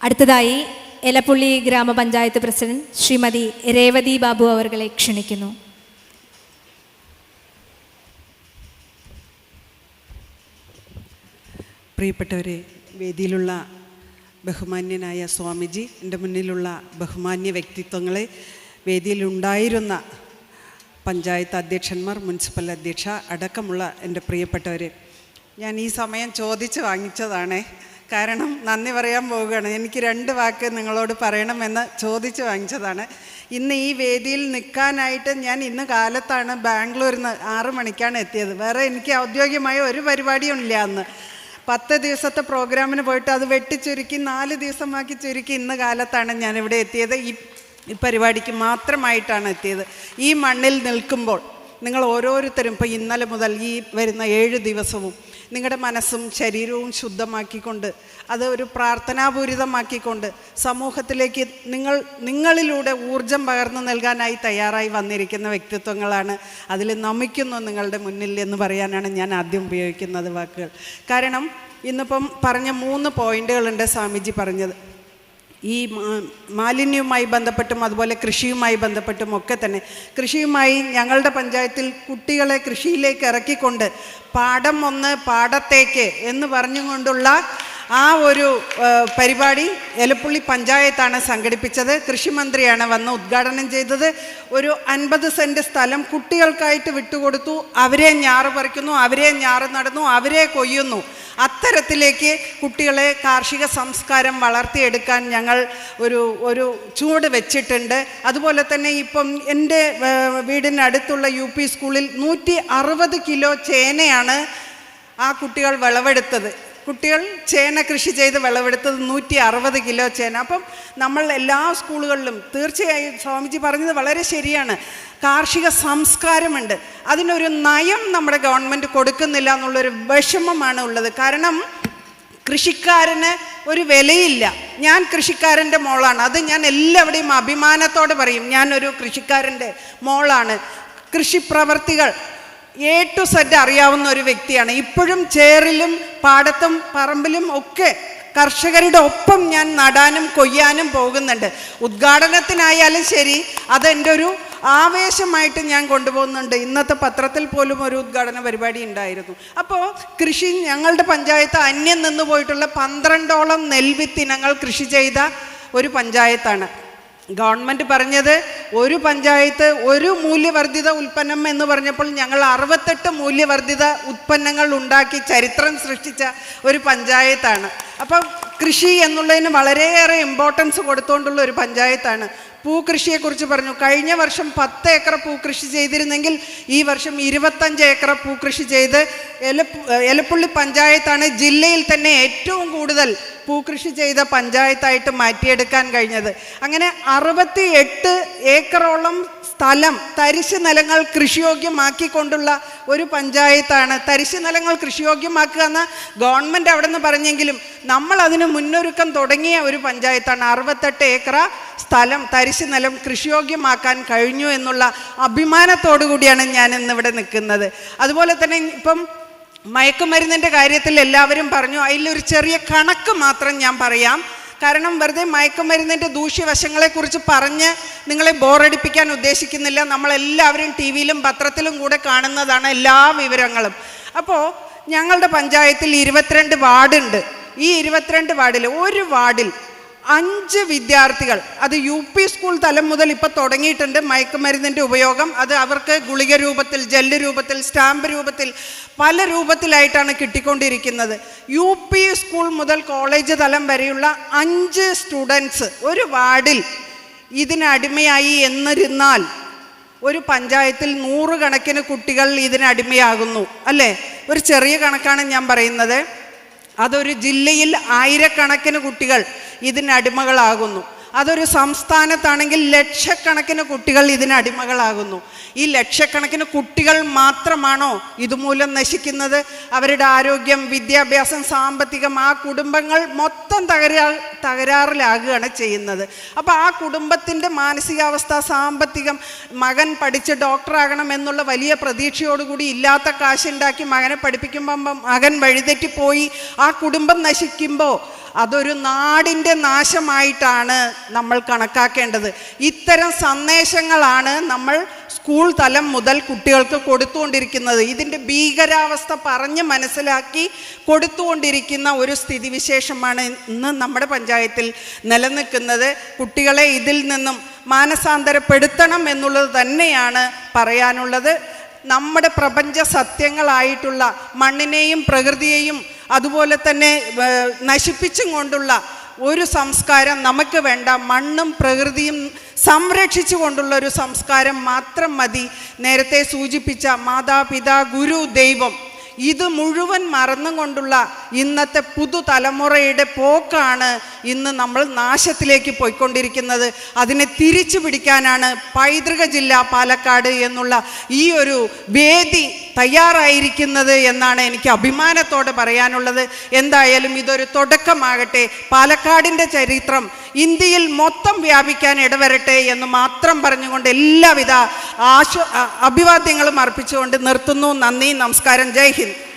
അടുത്തതായി എലപ്പുള്ളി ഗ്രാമപഞ്ചായത്ത് പ്രസിഡന്റ് ശ്രീമതി രേവതി ബാബു അവരെ ക്ഷണിക്കുന്നു. പ്രിയപ്പെട്ടവരെ വേദിയിലുള്ള ബഹുമാന്യനായ സ്വാമിജി എന്റെ മുന്നിലുള്ള ബഹുമാന്യ വ്യക്തിത്വങ്ങളെ വേദിയിലുണ്ടായിരുന്ന പഞ്ചായത്ത് അധ്യക്ഷന്മാർ മുനിസിപ്പൽ അധ്യക്ഷ അടക്കമുള്ള എന്റെ പ്രിയപ്പെട്ടവർ ഞാൻ ഈ സമയം ചോദിച്ച് വാങ്ങിച്ചതാണേ. കാരണം നന്ദി പറയാൻ പോവുകയാണ്. എനിക്ക് രണ്ട് വാക്ക് നിങ്ങളോട് പറയണമെന്ന് ചോദിച്ചു വാങ്ങിച്ചതാണ്. ഇന്ന് ഈ വേദിയിൽ നിൽക്കാനായിട്ട് ഞാൻ ഇന്ന് കാലത്താണ് ബാംഗ്ലൂരിൽ നിന്ന് ആറ് മണിക്കാണ് എത്തിയത്. വേറെ എനിക്ക് ഔദ്യോഗികമായ ഒരു പരിപാടിയും ഇല്ല അന്ന്. പത്ത് ദിവസത്തെ പ്രോഗ്രാമിന് പോയിട്ട് അത് വെട്ടിച്ചുരുക്കി നാല് ദിവസമാക്കി ചുരുക്കി ഇന്ന് കാലത്താണ് ഞാൻ ഇവിടെ എത്തിയത്. ഈ പരിപാടിക്ക് മാത്രമായിട്ടാണ് എത്തിയത്. ഈ മണ്ണിൽ നിൽക്കുമ്പോൾ നിങ്ങൾ ഓരോരുത്തരും ഇപ്പോൾ ഇന്നലെ മുതൽ ഈ വരുന്ന ഏഴ് ദിവസവും നിങ്ങളുടെ മനസ്സും ശരീരവും ശുദ്ധമാക്കിക്കൊണ്ട് അത് ഒരു പ്രാർത്ഥനാപൂരിതമാക്കിക്കൊണ്ട് സമൂഹത്തിലേക്ക് നിങ്ങൾ നിങ്ങളിലൂടെ ഊർജം പകർന്നു നൽകാനായി തയ്യാറായി വന്നിരിക്കുന്ന വ്യക്തിത്വങ്ങളാണ് അതിൽ നമിക്കുന്നു നിങ്ങളുടെ മുന്നിൽ എന്ന് പറയാനാണ് ഞാൻ ആദ്യം ഉപയോഗിക്കുന്നത് വാക്കുകൾ. കാരണം ഇന്നിപ്പം പറഞ്ഞ മൂന്ന് പോയിന്റുകളുണ്ട് സ്വാമിജി പറഞ്ഞത്. ഈ മാലിന്യവുമായി ബന്ധപ്പെട്ടും അതുപോലെ കൃഷിയുമായി ബന്ധപ്പെട്ടും ഒക്കെ തന്നെ. കൃഷിയുമായി ഞങ്ങളുടെ പഞ്ചായത്തിൽ കുട്ടികളെ കൃഷിയിലേക്ക് ഇറക്കിക്കൊണ്ട് പാടം ഒന്ന് പാടത്തേക്ക് എന്ന് പറഞ്ഞുകൊണ്ടുള്ള ആ ഒരു പരിപാടി എലപ്പുള്ളി പഞ്ചായത്താണ് സംഘടിപ്പിച്ചത്. കൃഷിമന്ത്രിയാണ് വന്ന് ഉദ്ഘാടനം ചെയ്തത്. ഒരു അൻപത് സെന്റ് സ്ഥലം കുട്ടികൾക്കായിട്ട് വിട്ടുകൊടുത്തു. അവരെ ഞാറ് പറിക്കുന്നു അവരെ ഞാറ് നടന്നു അവരെ കൊയ്യുന്നു. അത്തരത്തിലേക്ക് കുട്ടികളെ കാർഷിക സംസ്കാരം വളർത്തിയെടുക്കാൻ ഞങ്ങൾ ഒരു ഒരു ചൂട് വെച്ചിട്ടുണ്ട്. അതുപോലെ തന്നെ ഇപ്പം എന്റെ വീടിനടുത്തുള്ള യു പി സ്കൂളിൽ നൂറ്റി അറുപത് കിലോ ചേനയാണ് ആ കുട്ടികൾ വിളവെടുത്തത്. കുട്ടികൾ ചേന കൃഷി ചെയ്ത് വിളവെടുത്തത് നൂറ്റി അറുപത് കിലോ ചേന. അപ്പം നമ്മൾ എല്ലാ സ്കൂളുകളിലും തീർച്ചയായും സ്വാമിജി പറഞ്ഞത് വളരെ ശരിയാണ്. കാർഷിക സംസ്കാരമുണ്ട്. അതിനൊരു നയം നമ്മുടെ ഗവൺമെന്റ് കൊടുക്കുന്നില്ല എന്നുള്ളൊരു വിഷമമാണ് ഉള്ളത്. കാരണം കൃഷിക്കാരന് ഒരു വിലയില്ല. ഞാൻ കൃഷിക്കാരന്റെ മോളാണ്. അത് ഞാൻ എല്ലാവരുടെയും അഭിമാനത്തോടെ പറയും. ഞാനൊരു കൃഷിക്കാരന്റെ മോളാണ്. കൃഷിപ്രവർത്തികൾ എ ടു സെഡ് അറിയാവുന്ന ഒരു വ്യക്തിയാണ്. ഇപ്പോഴും ചേറിലും പാടത്തും പറമ്പിലും ഒക്കെ കർഷകരുടെ ഒപ്പം ഞാൻ നടാനും കൊയ്യാനും പോകുന്നുണ്ട്. ഉദ്ഘാടനത്തിനായാലും ശരി അതെന്റെ ഒരു ആവേശമായിട്ട് ഞാൻ കൊണ്ടുപോകുന്നുണ്ട്. ഇന്നത്തെ പത്രത്തിൽ പോലും ഒരു ഉദ്ഘാടന പരിപാടി ഉണ്ടായിരുന്നു. അപ്പോൾ കൃഷി ഞങ്ങളുടെ പഞ്ചായത്ത് അന്യം നിന്ന് പോയിട്ടുള്ള പന്ത്രണ്ടോളം നെൽവിത്തിനങ്ങൾ കൃഷി ചെയ്ത ഒരു പഞ്ചായത്താണ്. ഗവൺമെന്റ് പറഞ്ഞത് ഒരു പഞ്ചായത്ത് ഒരു മൂല്യവർദ്ധിത ഉൽപ്പന്നം എന്ന് പറഞ്ഞപ്പോൾ ഞങ്ങൾ അറുപത്തെട്ട് മൂല്യവർദ്ധിത ഉൽപ്പന്നങ്ങൾ ഉണ്ടാക്കി ചരിത്രം സൃഷ്ടിച്ച ഒരു പഞ്ചായത്താണ്. അപ്പം കൃഷി എന്നുള്ളതിന് വളരെയേറെ ഇമ്പോർട്ടൻസ് കൊടുത്തുകൊണ്ടുള്ള ഒരു പഞ്ചായത്താണ്. പൂക്കൃഷിയെക്കുറിച്ച് പറഞ്ഞു. കഴിഞ്ഞ വർഷം പത്ത് ഏക്കർ പൂക്കൃഷി ചെയ്തിരുന്നെങ്കിൽ ഈ വർഷം ഇരുപത്തഞ്ച് ഏക്കർ പൂക്കൃഷി ചെയ്ത് എലപ്പു എലപ്പുള്ളി പഞ്ചായത്താണ് ജില്ലയിൽ തന്നെ ഏറ്റവും കൂടുതൽ പൂക്കൃഷി ചെയ്ത പഞ്ചായത്തായിട്ട് മാറ്റിയെടുക്കാൻ കഴിഞ്ഞത്. അങ്ങനെ അറുപത്തി എട്ട് ഏക്കറോളം സ്ഥലം തരിശ് നിലങ്ങൾ കൃഷിയോഗ്യമാക്കിക്കൊണ്ടുള്ള ഒരു പഞ്ചായത്താണ്. തരിശ് നിലങ്ങൾ കൃഷിയോഗ്യമാക്കുക എന്ന ഗവൺമെന്റ് അവിടെ നിന്ന് പറഞ്ഞെങ്കിലും നമ്മൾ അതിന് മുന്നൊരുക്കം തുടങ്ങിയ ഒരു പഞ്ചായത്താണ്. അറുപത്തെട്ട് ഏക്കറ സ്ഥലം തരിശ് നിലം കൃഷിയോഗ്യമാക്കാൻ കഴിഞ്ഞു എന്നുള്ള അഭിമാനത്തോടു കൂടിയാണ് ഞാൻ ഇന്നിവിടെ നിൽക്കുന്നത്. അതുപോലെ തന്നെ ഇപ്പം മയക്കുമരുന്നിന്റെ കാര്യത്തിൽ എല്ലാവരും പറഞ്ഞു അതിലൊരു ചെറിയ കണക്ക് മാത്രം ഞാൻ പറയാം. കാരണം വെറുതെ മയക്കുമരുന്നിന്റെ ദൂഷ്യവശങ്ങളെക്കുറിച്ച് പറഞ്ഞ് നിങ്ങളെ ബോറടിപ്പിക്കാൻ ഉദ്ദേശിക്കുന്നില്ല. നമ്മളെല്ലാവരും ടി വിയിലും പത്രത്തിലും കൂടെ കാണുന്നതാണ് എല്ലാ വിവരങ്ങളും. അപ്പോൾ ഞങ്ങളുടെ പഞ്ചായത്തിൽ ഇരുപത്തിരണ്ട് വാർഡുണ്ട്. ഈ ഇരുപത്തിരണ്ട് വാർഡിൽ ഒരു വാർഡിൽ അഞ്ച് വിദ്യാർത്ഥികൾ. അത് യു പി സ്കൂൾ തലം മുതൽ ഇപ്പോൾ തുടങ്ങിയിട്ടുണ്ട്. മയക്കുമരുന്നിന്റെ ഉപയോഗം അത് അവർക്ക് ഗുളിക രൂപത്തിൽ ജെല്ല് രൂപത്തിൽ സ്റ്റാമ്പ് രൂപത്തിൽ പല രൂപത്തിലായിട്ടാണ് കിട്ടിക്കൊണ്ടിരിക്കുന്നത്. യു പി സ്കൂൾ മുതൽ കോളേജ് തലം വരെയുള്ള അഞ്ച് സ്റ്റുഡൻസ് ഒരു വാർഡിൽ ഇതിനടിമയായി എന്നിരുന്നാൽ ഒരു പഞ്ചായത്തിൽ നൂറുകണക്കിന് കുട്ടികൾ ഇതിനടിമയാകുന്നു അല്ലേ? ഒരു ചെറിയ കണക്കാണ് ഞാൻ പറയുന്നത്. അതൊരു ജില്ലയിൽ ആയിരക്കണക്കിന് കുട്ടികൾ ഇതിന് അടിമകളാകുന്നു. അതൊരു സംസ്ഥാനത്താണെങ്കിൽ ലക്ഷക്കണക്കിന് കുട്ടികൾ ഇതിന് അടിമകളാകുന്നു. ഈ ലക്ഷക്കണക്കിന് കുട്ടികൾ മാത്രമാണോ ഇതുമൂലം നശിക്കുന്നത്? അവരുടെ ആരോഗ്യം വിദ്യാഭ്യാസം സാമ്പത്തികം ആ കുടുംബങ്ങൾ മൊത്തം തകരാ തകരാറിലാകുകയാണ് ചെയ്യുന്നത്. അപ്പോൾ ആ കുടുംബത്തിന്റെ മാനസികാവസ്ഥ സാമ്പത്തികം മകൻ പഠിച്ച് ഡോക്ടറാകണം എന്നുള്ള വലിയ പ്രതീക്ഷയോടുകൂടി ഇല്ലാത്ത കാശുണ്ടാക്കി മകനെ പഠിപ്പിക്കുമ്പോൾ മകൻ വഴിതെറ്റിപ്പോയി ആ കുടുംബം നശിക്കുമ്പോൾ അതൊരു നാടിന്റെ നാശമായിട്ടാണ് നമ്മൾ കണക്കാക്കേണ്ടത്. ഇത്തരം സന്ദേശങ്ങളാണ് നമ്മൾ സ്കൂൾ തലം മുതൽ കുട്ടികൾക്ക് കൊടുത്തുകൊണ്ടിരിക്കുന്നത്. ഇതിന്റെ ഭീകരാവസ്ഥ പറഞ്ഞ് മനസ്സിലാക്കി കൊടുത്തുകൊണ്ടിരിക്കുന്ന ഒരു സ്ഥിതിവിശേഷമാണ് ഇന്ന് നമ്മുടെ പഞ്ചായത്തിൽ നിലനിൽക്കുന്നത്. കുട്ടികളെ ഇതിൽ നിന്നും മാനസാന്തരപ്പെടുത്തണം എന്നുള്ളത് തന്നെയാണ് പറയാനുള്ളത്. നമ്മുടെ പ്രപഞ്ച സത്യങ്ങളായിട്ടുള്ള മണ്ണിനെയും പ്രകൃതിയെയും അതുപോലെ തന്നെ നശിപ്പിച്ചും കൊണ്ടുള്ള ഒരു സംസ്കാരം നമുക്ക് വേണ്ട മണ്ണും പ്രകൃതിയും സംരക്ഷിച്ചു കൊണ്ടുള്ള ഒരു സംസ്കാരം മാത്രം മതി. നേരത്തെ സൂചിപ്പിച്ച മാതാപിതാ ഗുരു ദൈവം. ഇത് മുഴുവൻ മറന്നും കൊണ്ടുള്ള ഇന്നത്തെ പുതുതലമുറയുടെ പോക്കാണ് ഇന്ന് നമ്മൾ നാശത്തിലേക്ക് പോയിക്കൊണ്ടിരിക്കുന്നത്. അതിനെ തിരിച്ചു പിടിക്കാനാണ് പൈതൃക ജില്ല പാലക്കാട് എന്നുള്ള ഈ ഒരു വേദി തയ്യാറായിരിക്കുന്നത് എന്നാണ് എനിക്ക് അഭിമാനത്തോടെ പറയാനുള്ളത്. എന്തായാലും ഇതൊരു തുടക്കമാകട്ടെ. പാലക്കാടിന്റെ ചരിത്രം ഇന്ത്യയിൽ മൊത്തം വ്യാപിക്കാൻ ഇടവരട്ടെ എന്ന് മാത്രം പറഞ്ഞുകൊണ്ട് എല്ലാവിധ ആശ അഭിവാദ്യങ്ങളും അർപ്പിച്ചുകൊണ്ട് നിർത്തുന്നു. നന്ദി നമസ്കാരം. ജയ് ഹിന്ദ്.